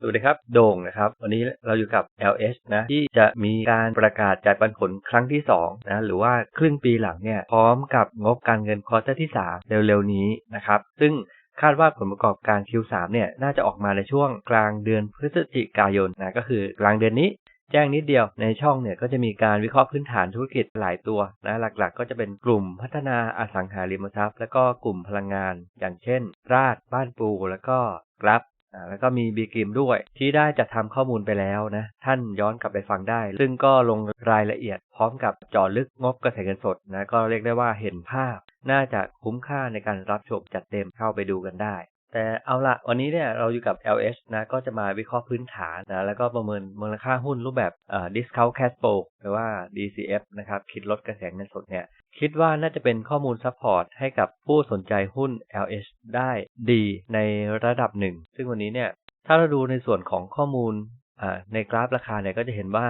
สวัสดีครับ โด่งนะครับ วันนี้เราอยู่กับ LH นะ ที่จะมีการประกาศจ่ายปันผลครั้งที่2นะหรือว่าครึ่งปีหลังเนี่ย พร้อมกับงบการเงินควอเตอร์ที่ 3 เร็วๆ นี้นะครับ ซึ่งคาดว่าผลประกอบการ Q3 เนี่ยน่าจะออกมาในช่วงกลางเดือนพฤศจิกายนนะก็คือกลางเดือนนี้แจ้งนิดเดียวในช่องเนี่ยก็จะมีการวิเคราะห์พื้นฐานธุรกิจหลายตัวนะหลักๆ ก็จะเป็นกลุ่มพัฒนาอสังหาริมทรัพย์ แล้วก็กลุ่มพลังงาน อย่างเช่น ราดบ้านปู แล้วก็กราฟ แล้วก็มีบีกิมด้วย ที่ได้จัดทำข้อมูลไปแล้วนะ ท่านย้อนกลับไปฟังได้ ซึ่งก็ลงรายละเอียด พร้อมกับจอลึกงบกระแสเงินสดนะ ก็เรียกได้ว่าเห็นภาพ น่าจะคุ้มค่าในการรับชมจัดเต็มเข้าไปดูกันได้ แต่เอาละวันนี้เนี่ยเราอยู่กับ LH นะก็จะมาวิเคราะห์พื้นฐานนะแล้วก็ประเมินมูลค่าหุ้นรูปแบบเอ่อ discount cash flow หรือว่า DCF นะครับคิดลดกระแสเงินสดเนี่ยคิดว่าน่าจะเป็นข้อมูลซัพพอร์ตให้กับผู้สนใจหุ้น LH ได้ดีในระดับหนึ่ง ซึ่งวันนี้เนี่ยถ้าเราดูในส่วนของข้อมูลอ่าในกราฟราคาเนี่ยก็จะเห็นว่า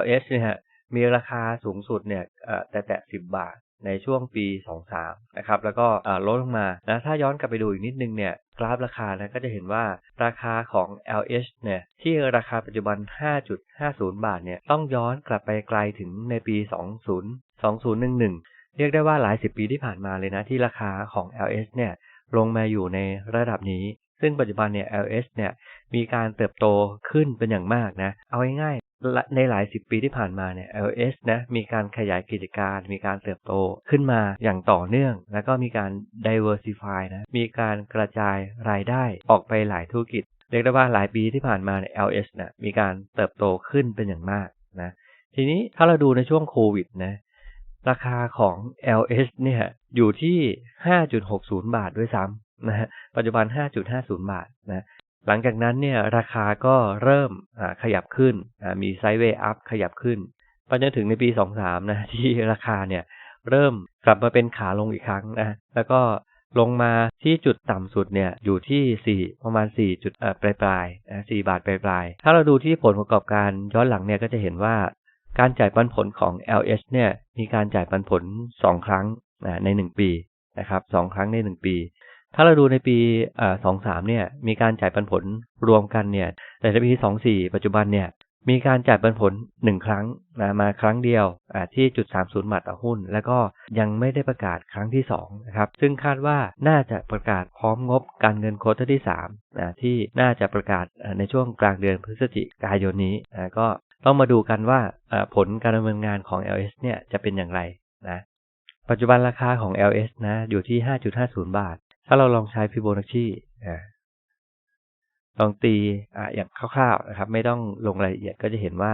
LH เนี่ยมีราคาสูงสุดเนี่ยแต่แตะ10บาท ในช่วงปี 23 นะครับ แล้วก็ลดลงมานะถ้าย้อนกลับไปดูอีกนิดนึงเนี่ยกราฟราคานะก็จะเห็นว่าราคาของ LH เนี่ยที่ราคาปัจจุบัน 5.50 บาทเนี่ยต้องย้อนกลับไปไกลถึงในปี 20 2011 เรียกได้ว่าหลายสิบปีที่ผ่านมาเลยนะที่ราคาของ LH เนี่ยลงมาอยู่ในระดับนี้ ซึ่งปัจจุบันเนี่ย LH เนี่ย มีการเติบโตขึ้นเป็นอย่างมากนะ เอาง่ายๆในหลายสิบปีที่ผ่านมาเนี่ย LH นะมีการขยายกิจการ มีการเติบโตขึ้นมาอย่างต่อเนื่อง แล้วก็มีการ diversify นะมีการกระจายรายได้ออกไปหลายธุรกิจเรียกได้ว่าหลายปีที่ผ่านมาเนี่ย LH นะมีการเติบโตขึ้นเป็นอย่างมากนะทีนี้ถ้าเราดูในช่วงโควิดนะราคาของ LH เนี่ยอยู่ที่ 5.60 บาทด้วยซ้ำนะฮะปัจจุบัน 5.50 บาทนะ หลังจากนั้นเนี่ยราคาก็เริ่มขยับขึ้น มีไซด์เวย์อัพขยับขึ้นไปจนถึงในปี 23 นะที่ราคาเนี่ยเริ่มกลับมาเป็นขาลงอีกครั้งนะแล้วก็ลงมาที่จุดต่ำสุดเนี่ยอยู่ที่ 4 ประมาณ4จุดปลายปลายๆ4บาทปลายปลายถ้าเราดูที่ผลประกอบการย้อนหลังเนี่ยก็จะเห็นว่าการจ่ายปันผลของ LH เนี่ยมีการจ่ายปันผล 2 ครั้งใน 1 ปีนะครับ2ครั้งใน 1 ปี ถ้าเราดูในปี23เนี่ย มีการจ่ายปันผลรวมกันเนี่ย แต่ในปี24ปัจจุบันเนี่ย มีการจ่ายปันผล1ครั้งนะมาครั้งเดียวที่จุด30บาทต่อหุ้น แล้วก็ยังไม่ได้ประกาศครั้งที่2นะครับ ซึ่งคาดว่าน่าจะประกาศพร้อมงบการเงินโคตรที่3นะที่น่าจะประกาศในช่วงกลางเดือนพฤศจิกายนนี้นะก็ต้องมาดูกันว่าผลการดำเนินงานของ LS เนี่ยจะเป็นอย่างไรนะปัจจุบันราคาของ LS นะอยู่ที่ 5.50 บาท ถ้าเราลองใช้ Fibonacci ลองตีออย่างคร่าวๆนะครับ ไม่ต้องลงรายละเอียดก็จะเห็นว่า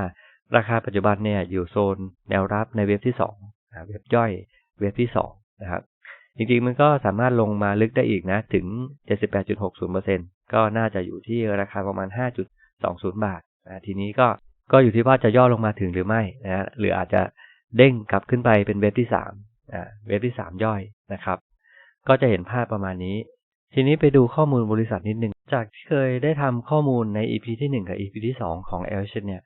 ราคาปัจจุบันเนี่ยอยู่โซนแนวรับในเว็บที่2นะเว็บย่อยเว็บที่2นะครับ จริงๆมันก็สามารถลงมาลึกได้อีกนะ ถึง 78.60%ก็น่าจะอยู่ที่ราคาประมาณ 5.20 บาทนะทีนี้ก็ก็อยู่ที่ว่าจะย่อลงมาถึงหรือไม่นะหรืออาจจะเด้งกลับขึ้นไปเป็นเว็บที่3อ่าเว็บที่ 3 ย่อยนะครับ ก็จะเห็นภาพประมาณนี้ ทีนี้ไปดูข้อมูลบริษัทนิดหนึ่ง จากที่เคยได้ทำข้อมูลใน EP ที่ 1 กับ EP ที่ 2 ของ l h เนี่ย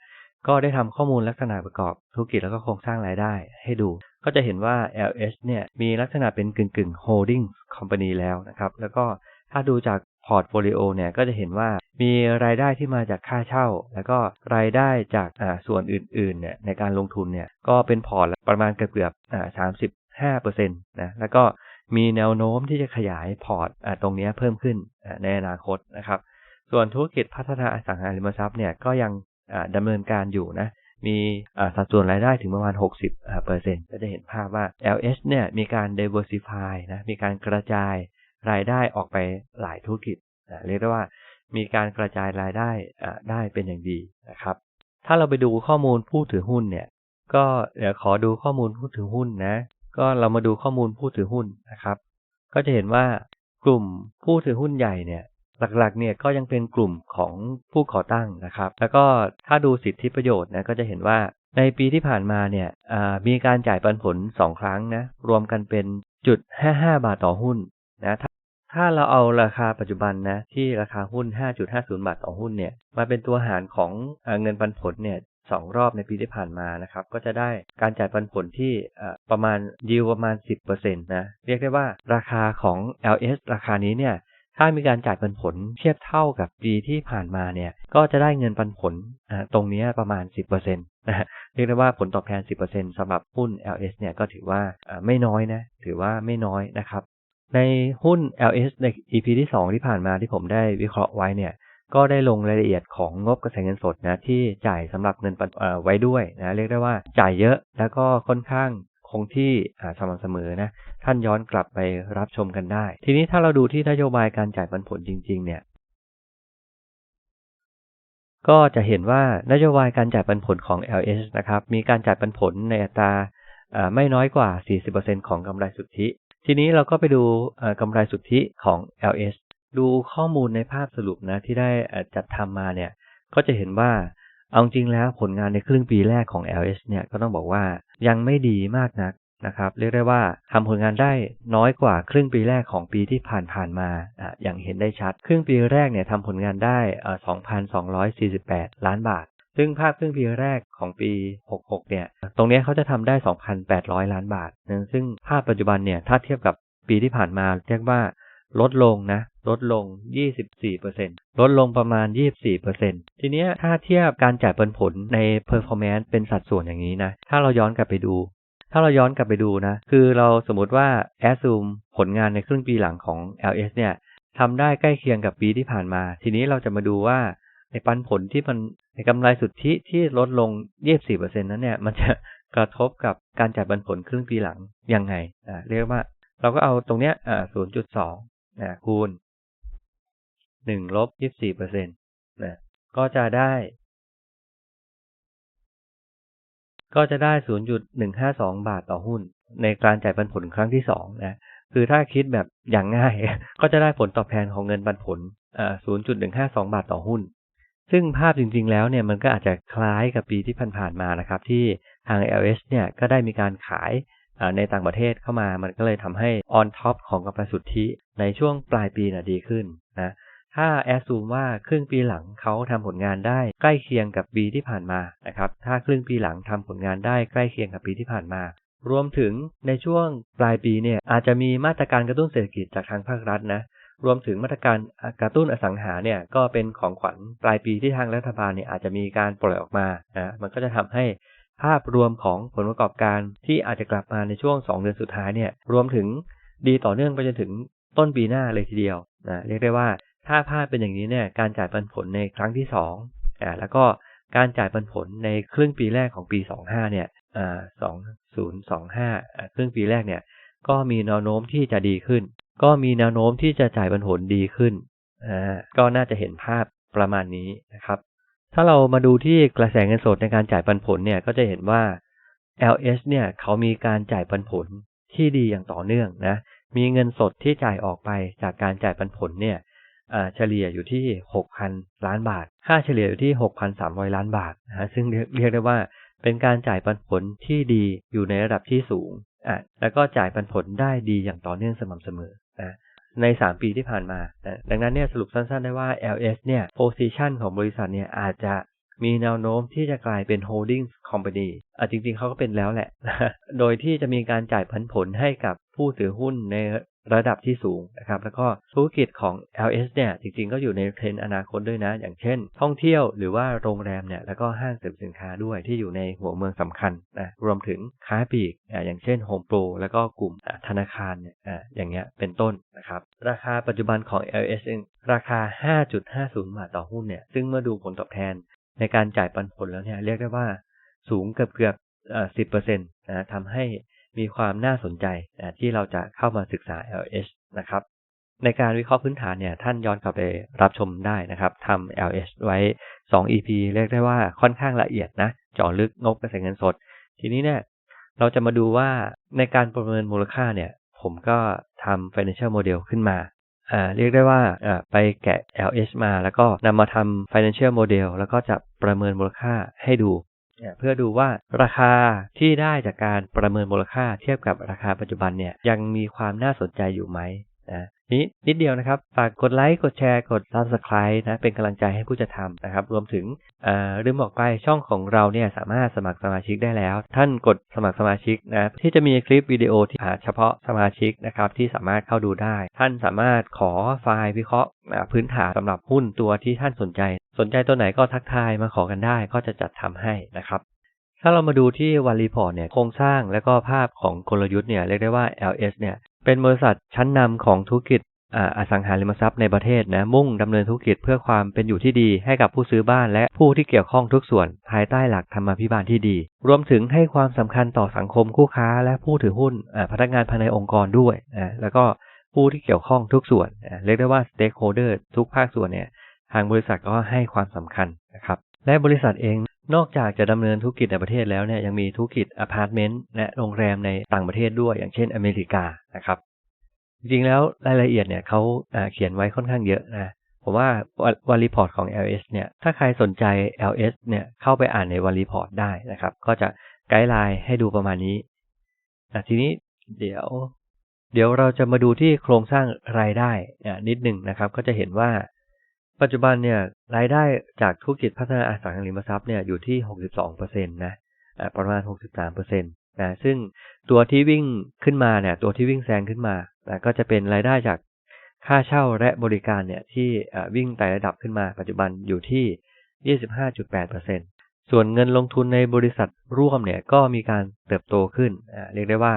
ก็ได้ทำข้อมูลลักษณะประกอบธุรกิจแล้วก็โครงสร้างรายได้ให้ดู ก็จะเห็นว่า LH เนี่ยมีลักษณะเป็นกึ่งกึ่ง holding company แล้วนะครับ แล้วก็ถ้าดูจากพอร์ตโฟลิโอเนี่ยก็จะเห็นว่ามีรายได้ที่มาจากค่าเช่า แล้วก็รายได้จากส่วนอื่นๆเนี่ยในการลงทุนเนี่ยก็เป็นพอร์ตประมาณเกือบเกือบสามสิบห้าเปอร์เซ็นต์นะแล้วก็ มีแนวโน้มที่จะขยายพอร์ตตรงนี้เพิ่มขึ้นในอนาคตนะครับ ส่วนธุรกิจพัฒนาอสังหาริมทรัพย์เนี่ยก็ยังดำเนินการอยู่นะ มีสัดส่วนรายได้ถึงประมาณ 60เปอร์เซ็นต์ก็จะเห็นภาพว่า LH เนี่ยมีการ diversify นะ มีการกระจายรายได้ออกไปหลายธุรกิจ เรียกได้ว่ามีการกระจายรายได้ได้เป็นอย่างดีนะครับ ถ้าเราไปดูข้อมูลผู้ถือหุ้นเนี่ย ก็เดี๋ยวขอดูข้อมูลผู้ถือหุ้นนะ ก็เรามาดูข้อมูลผู้ถือหุ้นนะครับ ก็จะเห็นว่ากลุ่มผู้ถือหุ้นใหญ่เนี่ยหลักๆเนี่ยก็ยังเป็นกลุ่มของผู้ก่อตั้งนะครับ แล้วก็ถ้าดูสิทธิประโยชน์นะก็จะเห็นว่าในปีที่ผ่านมาเนี่ยมีการจ่ายปันผล 2 ครั้งนะรวมกันเป็นจุด55 บาทต่อหุ้นนะถ้าเราเอาราคาปัจจุบันนะที่ราคาหุ้น 5.50 บาทต่อหุ้นเนี่ยมาเป็นตัวหารของเงินปันผลเนี่ย สองรอบในปีที่ผ่านมานะครับก็จะได้การจ่ายปันผลที่ประมาณยิวประมาณ 10%นะเรียกได้ว่าราคาของ LS ราคานี้เนี่ยถ้ามีการจ่ายปันผลเทียบเท่ากับปีที่ผ่านมาเนี่ยก็จะได้เงินปันผลตรงนี้ประมาณ 10%นะเรียกได้ว่าผลตอบแทน 10%สำหรับหุ้น LS เนี่ยก็ถือว่าไม่น้อยนะถือว่าไม่น้อยนะครับในหุ้น LS ใน EP ที่ 2 ที่ผ่านมาที่ผมได้วิเคราะห์ไว้เนี่ย ก็ได้ลงรายละเอียดของงบกระแสเงินสดนะที่จ่ายสำหรับเงินปันไว้ด้วยนะเรียกได้ว่าจ่ายเยอะแล้วก็ค่อนข้างคงที่สม่ำเสมอนะท่านย้อนกลับไปรับชมกันได้ ทีนี้ถ้าเราดูที่นโยบายการจ่ายปันผลจริง ๆ เนี่ย ก็จะเห็นว่านโยบายการจ่ายปันผลของ LS นะครับ มีการจ่ายปันผลในอัตราไม่น้อยกว่า 40%ของกำไรสุทธิ ทีนี้เราก็ไปดูกำไรสุทธิของ LS ดูข้อมูลในภาพสรุปนะที่ได้จัดทำมาเนี่ย ก็จะเห็นว่าเอาจริงแล้วผลงานในครึ่งปีแรกของ LS เนี่ยก็ต้องบอกว่ายังไม่ดีมากนักนะครับ เรียกได้ว่าทำผลงานได้น้อยกว่าครึ่งปีแรกของปีที่ผ่านๆมาอ่อย่างเห็นได้ชัด ครึ่งปีแรกเนี่ยทำผลงานได้2,248 ล้านบาท ซึ่งภาพครึ่งปีแรกของปี 66 เนี่ย ตรงนี้เขาจะทำได้ 2,800 ล้านบาทนะซึ่งภาพปัจจุบันเนี่ยถ้าเทียบกับปีที่ผ่านมาเรียกว่า ลดลงนะ ลดลง 24%ลดลงประมาณ 24%ทีนี้ถ้าเทียบการจ่ายปันผลใน performance เป็นสัดส่วนอย่างนี้นะ ถ้าเราย้อนกลับไปดู ถ้าเราย้อนกลับไปดูนะ คือเราสมมติว่า assume ผลงานในครึ่งปีหลังของ LS เนี่ยทำได้ใกล้เคียงกับปีที่ผ่านมา ทีนี้เราจะมาดูว่าในปันผลที่มันในกำไรสุทธิที่ลดลง 24%นั้นเนี่ย มันจะกระทบกับการจ่ายปันผลครึ่งปีหลังยังไงอ่าเรียกว่า เราก็เอาตรงเนี้ยอ่า0.2 นะคูณหนึ่งลบยี่สี่เปอร์เซ็นต์นะก็จะได้ ก็จะได้ศูนย์จุดหนึ่งห้าสองบาทต่อหุ้น ในการจ่ายปันผลครั้งที่สองนะคือถ้าคิดแบบอย่างง่าย ก็จะได้ผลตอบแทนของเงินปันผลอ่าศูนย์จุดหนึ่งห้าสองบาทต่อหุ้น ซึ่งภาพจริง ๆ แล้วเนี่ยมันก็อาจจะคล้ายกับปีที่ผ่านๆมานะครับ ที่ทาง LS เนี่ยก็ได้มีการขาย ในต่างประเทศเข้ามามันก็เลยทำให้ on top ของกำไรสุทธิในช่วงปลายปีนะดีขึ้นนะถ้าแอสซูมว่าครึ่งปีหลังเขาทำผลงานได้ใกล้เคียงกับปีที่ผ่านมานะครับถ้าครึ่งปีหลังทำผลงานได้ใกล้เคียงกับปีที่ผ่านมา รวมถึงในช่วงปลายปีเนี่ยอาจจะมีมาตรการกระตุ้นเศรษฐกิจจากทางภาครัฐนะรวมถึงมาตรการกระตุ้นอสังหาเนี่ยก็เป็นของขวัญปลายปีที่ทางรัฐบาลเนี่ยอาจจะมีการปล่อยออกมานะมันก็จะทำให้ ภาพรวมของผลประกอบการที่อาจจะกลับมาในช่วง 2 เดือนสุดท้ายเนี่ยรวมถึงดีต่อเนื่องไปจนถึงต้นปีหน้าเลยทีเดียวนะเรียกได้ว่าถ้าภาพเป็นอย่างนี้เนี่ยการจ่ายปันผลในครั้งที่2อ่าแล้วก็การจ่ายปันผลในครึ่งปีแรกของปี 25 เนี่ยอ่า2025 ครึ่งปีแรกเนี่ยก็มีแนวโน้มที่จะดีขึ้น ก็มีแนวโน้มที่จะจ่ายปันผลดีขึ้นอ่าก็น่าจะเห็นภาพประมาณนี้นะครับ ถ้าเรามาดูที่กระแสเงินสดในการจ่ายปันผลเนี่ยก็จะเห็นว่า LS เนี่ยเขามีการจ่ายปันผลที่ดีอย่างต่อเนื่องนะ มีเงินสดที่จ่ายออกไปจากการจ่ายปันผลเนี่ยเฉลี่ยอยู่ที่ 6,000 ล้านบาท ค่าเฉลี่ยอยู่ที่ 6,300 ล้านบาทนะซึ่งเรียกได้ว่าเป็นการจ่ายปันผลที่ดีอยู่ในระดับที่สูงอะแล้วก็จ่ายปันผลได้ดีอย่างต่อเนื่องสม่ำเสมอ ใน 3 ปีที่ผ่านมา ดังนั้นเนี่ยสรุปสั้นๆได้ว่า LS เนี่ย position ของบริษัทเนี่ยอาจจะมีแนวโน้มที่จะกลายเป็น holding company อะจริงๆเขาก็เป็นแล้วแหละ โดยที่จะมีการจ่ายผลผลให้กับผู้ถือหุ้นใน ระดับที่สูงนะครับ แล้วก็ธุรกิจของ LS เนี่ยจริงๆ ก็อยู่ในเทรนด์อนาคตด้วยนะ อย่างเช่น ท่องเที่ยวหรือว่าโรงแรมเนี่ยแล้วก็ห้างสริมสินค้าด้วยที่อยู่ในหัวเมืองสำคัญนะรวมถึงค้าปลีกอย่างเช่น Home Pro แล้วก็กลุ่มธนาคารเนี่ยอย่างเงี้ยเป็นต้นนะครับราคาปัจจุบันของ LS ราคา 5.50 บาทต่อหุ้นเนี่ยซึ่งเมื่อดูผลตอบแทนในการจ่ายปันผลแล้วเนี่ยเรียกได้ว่าสูงเกือบเกือบสิบเปอร์เซ็นต์นะทำให้ มีความน่าสนใจที่เราจะเข้ามาศึกษา LH นะครับ ในการวิเคราะห์พื้นฐานเนี่ยท่านย้อนกลับไปรับชมได้นะครับทำ LH ไว้ 2 EP เรียกได้ว่าค่อนข้างละเอียดนะเจาะลึกงบกระแสเงินสด ทีนี้เนี่ยเราจะมาดูว่าในการประเมินมูลค่าเนี่ย ผมก็ทำ financial model ขึ้นมาเรียกได้ว่าอ่าไปแกะ LH มา แล้วก็นำมาทำ financial model แล้วก็จะประเมินมูลค่าให้ดู เพื่อดูว่าราคาที่ได้จากการประเมินมูลค่าเทียบกับราคาปัจจุบันเนี่ยยังมีความน่าสนใจอยู่ไหมนะ นี้นิดเดียวนะครับ ฝากกดไลค์ กดแชร์ กด subscribe นะ เป็นกำลังใจให้ผู้จะทำนะครับ รวมถึงลืมบอกไปช่องของเราเนี่ยสามารถสมัครสมาชิกได้แล้ว ท่านกดสมัครสมาชิกนะ ที่จะมีคลิปวิดีโอที่เฉพาะสมาชิกนะครับ ที่สามารถเข้าดูได้ ท่านสามารถขอไฟล์วิเคราะห์พื้นฐานสำหรับหุ้นตัวที่ท่านสนใจ สนใจตัวไหนก็ทักทายมาขอกันได้ ก็จะจัดทำให้นะครับถ้าเรามาดูที่วันรีพอร์ตเนี่ยโครงสร้างและก็ภาพของกลยุทธ์เนี่ยเรียกได้ว่า LS เนี่ย เป็นบริษัทชั้นนำของธุรกิจอสังหาริมทรัพย์ในประเทศนะมุ่งดำเนินธุรกิจเพื่อความเป็นอยู่ที่ดีให้กับผู้ซื้อบ้านและผู้ที่เกี่ยวข้องทุกส่วนภายใต้หลักธรรมาภิบาลที่ดี รวมถึงให้ความสำคัญต่อสังคมคู่ค้าและผู้ถือหุ้นพนักงานภายในองค์กรด้วยนะแล้วก็ผู้ที่เกี่ยวข้องทุกส่วนเรียกได้ว่า stakeholder ทุกภาคส่วนเนี่ยทางบริษัทก็ให้ความสำคัญนะครับ และบริษัทเองนอกจากจะดำเนินธุรกิจในประเทศแล้วเนี่ยยังมีธุรกิจอพาร์ตเมนต์และโรงแรมในต่างประเทศด้วย อย่างเช่นอเมริกานะครับ จริงๆแล้วรายละเอียดเนี่ยเขาเขียนไว้ค่อนข้างเยอะนะผมว่าวันรีพอร์ตของ LS เนี่ยถ้าใครสนใจ LS เนี่ยเข้าไปอ่านในวันรีพอร์ตได้นะครับ ก็จะไกด์ไลน์ให้ดูประมาณนี้ทีนี้เดี๋ยว เดี๋ยวเราจะมาดูที่โครงสร้างรายได้นิดหนึ่งนะครับ ก็จะเห็นว่า ปัจจุบันเนี่ยรายได้จากธุรกิจพัฒนาอสังหาริมทรัพย์เนี่ยอยู่ที่ 62%นะประมาณ 63%นะซึ่งตัวที่วิ่งขึ้นมาเนี่ยตัวที่วิ่งแซงขึ้นมานะก็จะเป็นรายได้จากค่าเช่าและบริการเนี่ยที่วิ่งไต่ระดับขึ้นมา ปัจจุบันอยู่ที่ 25.8%ส่วนเงินลงทุนในบริษัทร่วมเนี่ยก็มีการเติบโตขึ้นเรียกได้ว่า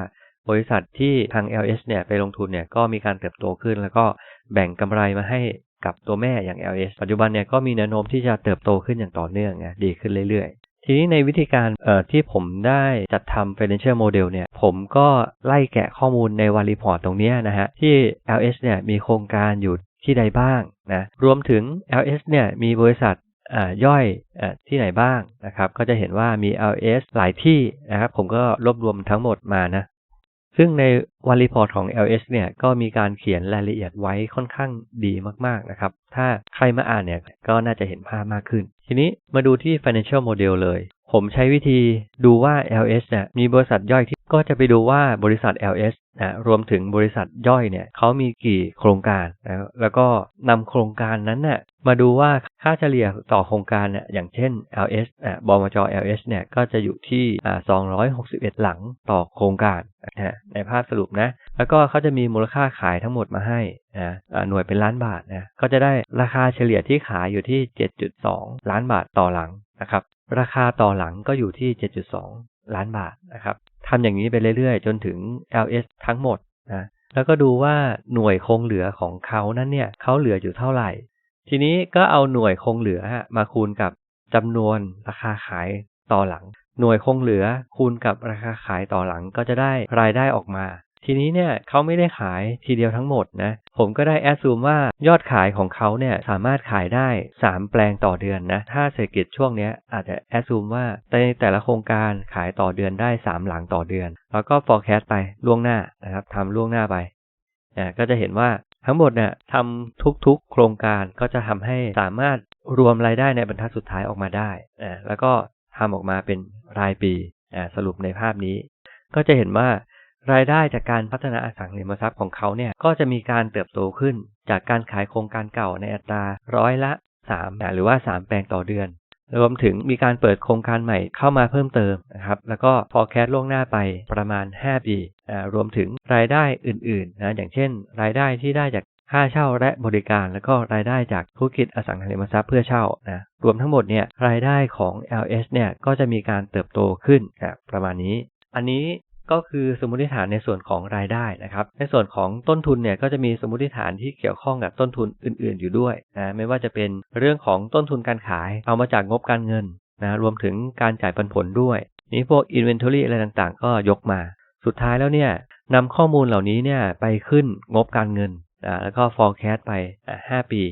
บริษัทที่ทาง LS เนี่ยไปลงทุนเนี่ยก็มีการเติบโตขึ้น แล้วก็แบ่งกำไรมาให้ กับตัวแม่อย่าง LS ปัจจุบันเนี่ยก็มีแนวโน้มที่จะเติบโตขึ้นอย่างต่อเนื่องนะดีขึ้นเรื่อยๆ ทีนี้ในวิธีการที่ผมได้จัดทำ financial model เนี่ย ผมก็ไล่แกะข้อมูลในวันรีพอร์ตตรงนี้นะฮะ ที่ LS เนี่ยมีโครงการอยู่ที่ใดบ้างนะรวมถึง LS เนี่ยมีบริษัทย่อยอที่ไหนบ้างนะครับ ก็จะเห็นว่ามี LS หลายที่นะครับ ผมก็รวบรวมทั้งหมดมานะ ซึ่งในวันรีพอร์ตของ LS เนี่ยก็มีการเขียนรายละเอียดไว้ค่อนข้างดีมากๆนะครับ ถ้าใครมาอ่านเนี่ยก็น่าจะเห็นภาพมากขึ้น ทีนี้มาดูที่ financial model เลย ผมใช้วิธีดูว่า LS เนี่ยมีบริษัทย่อยที่ก็จะไปดูว่าบริษัท LS นะรวมถึงบริษัทย่อยเนี่ยเขามีกี่โครงการนะแล้วก็นำโครงการนั้นน่ยมาดูว่าค่าเฉลี่ยต่อโครงการเนี่ยอย่างเช่น LS อ่าบมจ LS เนี่ยก็จะอยู่ที่อ่า261 หลังต่อโครงการนะในภาพสรุปนะ แล้วก็เขาจะมีมูลค่าขายทั้งหมดมาให้นะหน่วยเป็นล้านบาทนะก็จะได้ราคาเฉลี่ยที่ขายอยู่ที่ 7.2 ล้านบาทต่อหลังนะครับ ราคาต่อหลังก็อยู่ที่ 7.2 ล้านบาทนะครับทำอย่างนี้ไปเรื่อยๆ จนถึง LS ทั้งหมดนะแล้วก็ดูว่าหน่วยคงเหลือของเขานั้นเนี่ยเขาเหลืออยู่เท่าไหร่ ทีนี้ก็เอาหน่วยคงเหลือมาคูณกับจำนวนราคาขายต่อหลัง หน่วยคงเหลือคูณกับราคาขายต่อหลังก็จะได้รายได้ออกมา ทีนี้เนี่ยเขาไม่ได้ขายทีเดียวทั้งหมดนะ ผมก็ได้แอดซูมว่ายอดขายของเขาเนี่ยสามารถขายได้ 3 แปลงต่อเดือนนะ ถ้าเศรษฐกิจช่วงนี้อาจจะแอดซูมว่าในแต่ละโครงการขายต่อเดือนได้ 3 หลังต่อเดือน แล้วก็ forecast ไปล่วงหน้านะครับทำล่วงหน้าไปอ่าก็จะเห็นว่าทั้งหมดเนี่ยทำทุกๆ โครงการก็จะทำให้สามารถรวมรายได้ในบรรทัดสุดท้ายออกมาได้อ่าแล้วก็ทำออกมาเป็นรายปีอ่าสรุปในภาพนี้ ก็จะเห็นว่า รายได้จากการพัฒนาอสังหาริมทรัพย์ของเขาเนี่ยก็จะมีการเติบโตขึ้น จากการขายโครงการเก่าในอัตราร้อยละ3หรือว่า 3 แปลงต่อเดือน รวมถึงมีการเปิดโครงการใหม่เข้ามาเพิ่มเติมนะครับแล้วก็ forecast ล่วงหน้าไปประมาณ5ปีรวมถึงรายได้อื่นๆนะอย่างเช่น รายได้ที่ได้จากค่าเช่าและบริการแล้วก็รายได้จากธุรกิจอสังหาริมทรัพย์เพื่อเช่านะรวมทั้งหมดเนี่ยรายได้ของ LS เนี่ยก็จะมีการเติบโตขึ้นประมาณนี้ อันนี้ ก็คือสมมติฐานในส่วนของรายได้นะครับ ในส่วนของต้นทุนเนี่ยก็จะมีสมมติฐานที่เกี่ยวข้องกับต้นทุนอื่น ๆ อยู่ด้วยนะไม่ว่าจะเป็นเรื่องของต้นทุนการขายเอามาจากงบการเงินนะรวมถึงการจ่ายปันผลด้วยนี่พวก inventory อะไรต่างๆ ก็ยกมา สุดท้ายแล้วเนี่ยนำข้อมูลเหล่านี้เนี่ยไปขึ้นงบการเงินนะแล้วก็ forecast ไป 5 ปี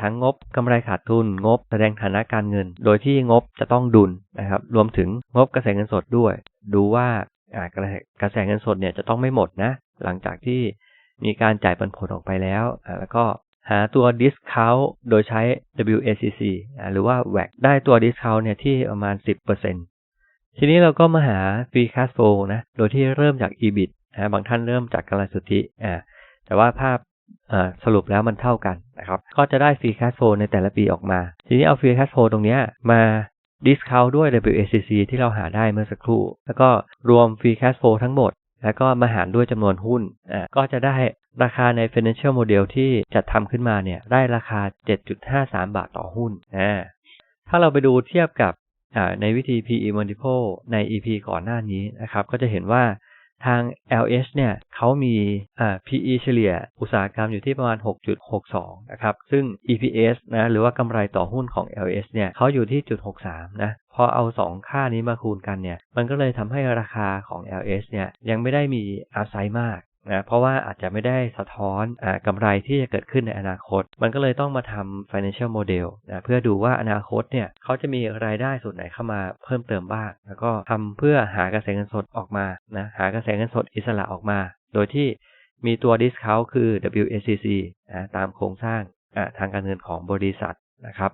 ทั้งงบกำไรขาดทุน งบแสดงฐานะการเงิน โดยที่งบจะต้องดุลนะครับ รวมถึงงบกระแสเงินสดด้วย ดูว่า กระแสเงินสดเนี่ยจะต้องไม่หมดนะ หลังจากที่มีการจ่ายปันผลออกไปแล้วแล้วก็หาตัว discount โดยใช้ WACC หรือว่า WAC ได้ตัว discount เนี่ยที่ประมาณ 10%ทีนี้เราก็มาหา free cash flow นะ โดยที่เริ่มจาก EBIT นะบางท่านเริ่มจากกำไรสุทธิแต่ว่าภาพสรุปแล้วมันเท่ากันนะครับ ก็จะได้ฟรีแคชโฟในแต่ละปีออกมา ทีนี้เอาฟรีแคชโฟตรงนี้มา ดิสคาวด้วย WACC ที่เราหาได้เมื่อสักครู่ แล้วก็รวมฟรีแคชโฟทั้งหมด แล้วก็มาหารด้วยจำนวนหุ้นอ่าก็จะได้ราคาใน financial model ที่จัดทำขึ้นมาเนี่ยได้ราคา 7.53 บาทต่อหุ้นอ่าถ้าเราไปดูเทียบกับอ่าในวิธี PE multiple ใน EP ก่อนหน้านี้นะครับ ก็จะเห็นว่า ทาง LH เนี่ยเขามี PE เฉลี่ยอุตสาหกรรมอยู่ที่ประมาณ 6.62 นะครับ ซึ่ง EPS นะหรือว่ากำไรต่อหุ้นของ LH เนี่ยเขาอยู่ที่0.63 นะพอเอา 2 ค่านี้มาคูณกันเนี่ยมันก็เลยทำให้ราคาของ LH เนี่ยยังไม่ได้มีอาไซมาก นะเพราะว่าอาจจะไม่ได้สะท้อนอกำไรที่จะเกิดขึ้นในอนาคต มันก็เลยต้องมาทำ financial model นะเพื่อดูว่าอนาคตเนี่ยเขาจะมีรายได้ส่วนไหนเข้ามาเพิ่มเติมบ้าง แล้วก็ทำเพื่อหากระแสเงินสดออกมานะหากระแสเงินสดอิสระออกมา โดยที่มีตัว discount คือ WACC นะตามโครงสร้างทางการเงินของบริษัทนะครับ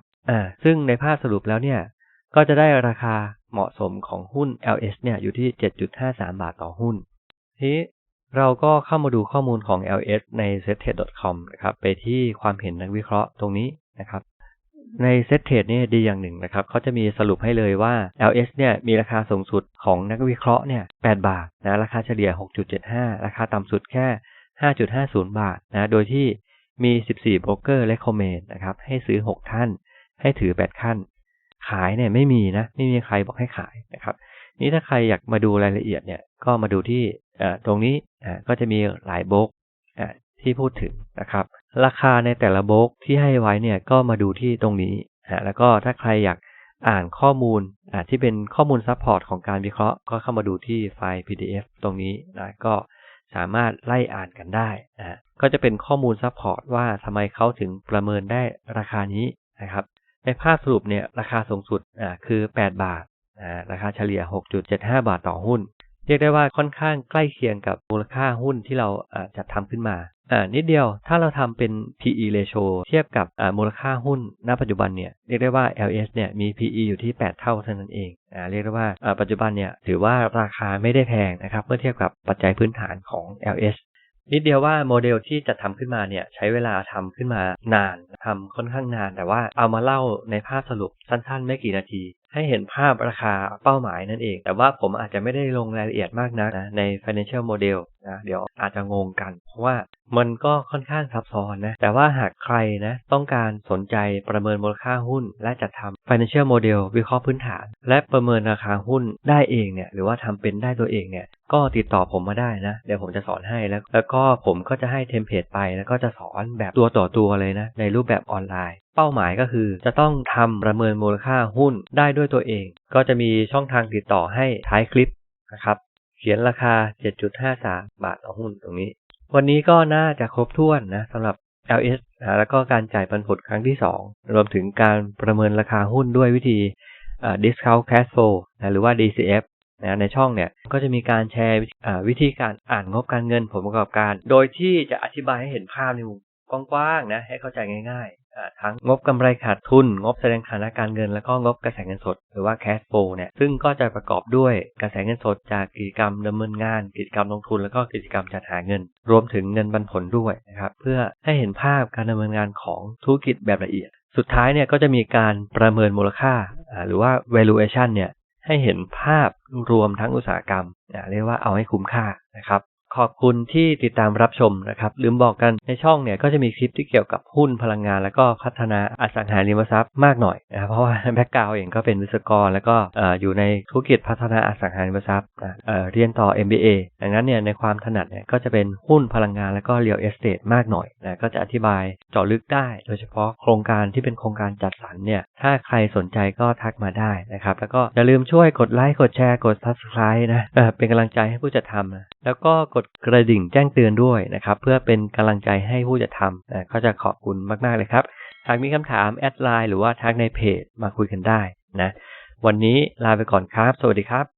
ซึ่งในภาพสรุปแล้วเนี่ยก็จะได้ราคาเหมาะสมของหุ้น LS เนี่ยอยู่ที่ 7.53 บาทต่อหุ้นที เราก็เข้ามาดูข้อมูลของ LS ใน s e t t r a d e c o m นะครับ ไปที่ความเห็นนักวิเคราะห์ตรงนี้นะครับ ใน s e t t r a d e นี่ดีอย่างหนึ่งนะครับเขาจะมีสรุปให้เลยว่า LS เนี่ยมีราคาสูงสุดของนักวิเคราะห์เนี่ย8บาทนะราคาเฉลี่ย 6.75 ราคาต่ำสุดแค่ 5.50 บาทนะโดยที่มี 14โบรกเกอร์ recommend นะครับให้ซื้อ 6 ท่าน ให้ถือ 8 ขั้น ขายเนี่ยไม่มีนะ ไม่มีใครบอกให้ขายนะครับ นี่ถ้าใครอยากมาดูรายละเอียดเนี่ยก็มาดูที่ ตรงนี้ก็จะมีหลายโบกที่พูดถึงนะครับ ราคาในแต่ละโบกที่ให้ไว้เนี่ยก็มาดูที่ตรงนี้แล้วก็ถ้าใครอยากอ่านข้อมูลที่เป็นข้อมูลซัพพอร์ตของการวิเคราะห์ก็เข้ามาดูที่ไฟล์ PDF ตรงนี้นะก็สามารถไล่อ่านกันได้นะก็จะเป็นข้อมูลซัพพอร์ตว่าทำไมเขาถึงประเมินได้ราคานี้นะครับ ในภาพสรุปเนี่ยราคาสูงสุดคือ 8 บาทราคาเฉลี่ย 6.75 บาทต่อหุ้น เรียกได้ว่าค่อนข้างใกล้เคียงกับมูลค่าหุ้นที่เราจัดทำขึ้นมาอ่านิดเดียวถ้าเราทำเป็น PE ratio เทียบกับมูลค่าหุ้นณปัจจุบันเนี่ยเรียกได้ว่า LS เนี่ยมี PE อยู่ที่ 8 เท่าเท่านั้นเองอ่าเรียกได้ว่าปัจจุบันเนี่ยถือว่าราคาไม่ได้แพงนะครับเมื่อเทียบกับปัจจัยพื้นฐานของ LS นิดเดียวว่าโมเดลที่จะทำขึ้นมาเนี่ยใช้เวลาทำขึ้นมานานทำค่อนข้างนาน แต่ว่าเอามาเล่าในภาพสรุปสั้นๆ ไม่กี่นาที ให้เห็นภาพราคาเป้าหมายนั่นเอง แต่ว่าผมอาจจะไม่ได้ลงรายละเอียดมากนะนะใน financial model นะเดี๋ยวอาจจะงงกัน เพราะว่ามันก็ค่อนข้างซับซ้อนนะ แต่ว่าหากใครนะต้องการสนใจประเมินมูลค่าหุ้น และจัดทำ financial model วิเคราะห์พื้นฐาน และประเมินราคาหุ้นได้เองเนี่ยหรือว่าทำเป็นได้ตัวเองเนี่ยก็ติดต่อผมมาได้นะ เดี๋ยวผมจะสอนให้แล้ว แล้วก็ผมก็จะให้เทมเพลตไปแล้วก็จะสอนแบบตัวต่อตัวเลยนะ ในรูปแบบออนไลน์ เป้าหมายก็คือ จะต้องทำประเมินมูลค่าหุ้นได้ด้วยตัวเอง ก็จะมีช่องทางติดต่อให้ท้ายคลิปนะครับเขียนราคา 7.53 บาทต่อหุ้นตรงนี้ วันนี้ก็น่าจะครบถ้วนนะสำหรับ LS นะแล้วก็การจ่ายปันผลครั้งที่ 2 รวมถึงการประเมินราคาหุ้นด้วยวิธี discount cash flow นะหรือว่า DCF นะในช่องเนี่ยก็จะมีการแชร์วิธีการอ่านงบการเงินผลประกอบการ โดยที่จะอธิบายให้เห็นภาพในมุมกว้างๆนะให้เข้าใจง่ายๆ ทั้งงบกำไรขาดทุน งบแสดงฐานะการเงิน แล้วก็งบกระแสเงินสด หรือว่า cash flow เนี่ยซึ่งก็จะประกอบด้วยกระแสเงินสดจากกิจกรรมดำเนินงาน กิจกรรมลงทุนแล้วก็กิจกรรมจัดหาเงิน รวมถึงเงินปันผลด้วยนะครับเพื่อให้เห็นภาพการดำเนินงานของธุรกิจแบบละเอียด สุดท้ายเนี่ยก็จะมีการประเมินมูลค่าหรือว่า valuation เนี่ยให้เห็นภาพรวมทั้งอุตสาหกรรมเรียกว่าเอาให้คุ้มค่านะครับ ขอบคุณที่ติดตามรับชมนะครับ ลืมบอกกันในช่องเนี่ยก็จะมีคลิปที่เกี่ยวกับหุ้นพลังงาน แล้วก็พัฒนาอสังหาริมทรัพย์มากหน่อยนะครับเพราะว่าแบ็กกราวเองก็เป็นวิศวกร แล้วก็อยู่ในธุรกิจพัฒนาอสังหาริมทรัพย์เรียนต่อ MBA ดังนั้นเนี่ยในความถนัดเนี่ยก็จะเป็นหุ้นพลังงานแล้วก็เรียลเอสเตทมากหน่อยนะก็จะอธิบายเจาะลึกได้ โดยเฉพาะโครงการที่เป็นโครงการจัดสรรเนี่ยถ้าใครสนใจก็ทักมาได้นะครับแล้วก็อย่าลืมช่วยกดไลค์กดแชร์กด subscribe นะเป็นกำลังใจให้ผู้จัดทำนะแล้วก็กดกระดิ่งแจ้งเตือนด้วยนะครับ เพื่อเป็นกำลังใจให้ผู้จัดทำนะก็จะขอบคุณมากๆเลยครับ หากมีคำถามแอดไลน์หรือว่าทักในเพจมาคุยกันได้นะ วันนี้ลาไปก่อนครับ สวัสดีครับ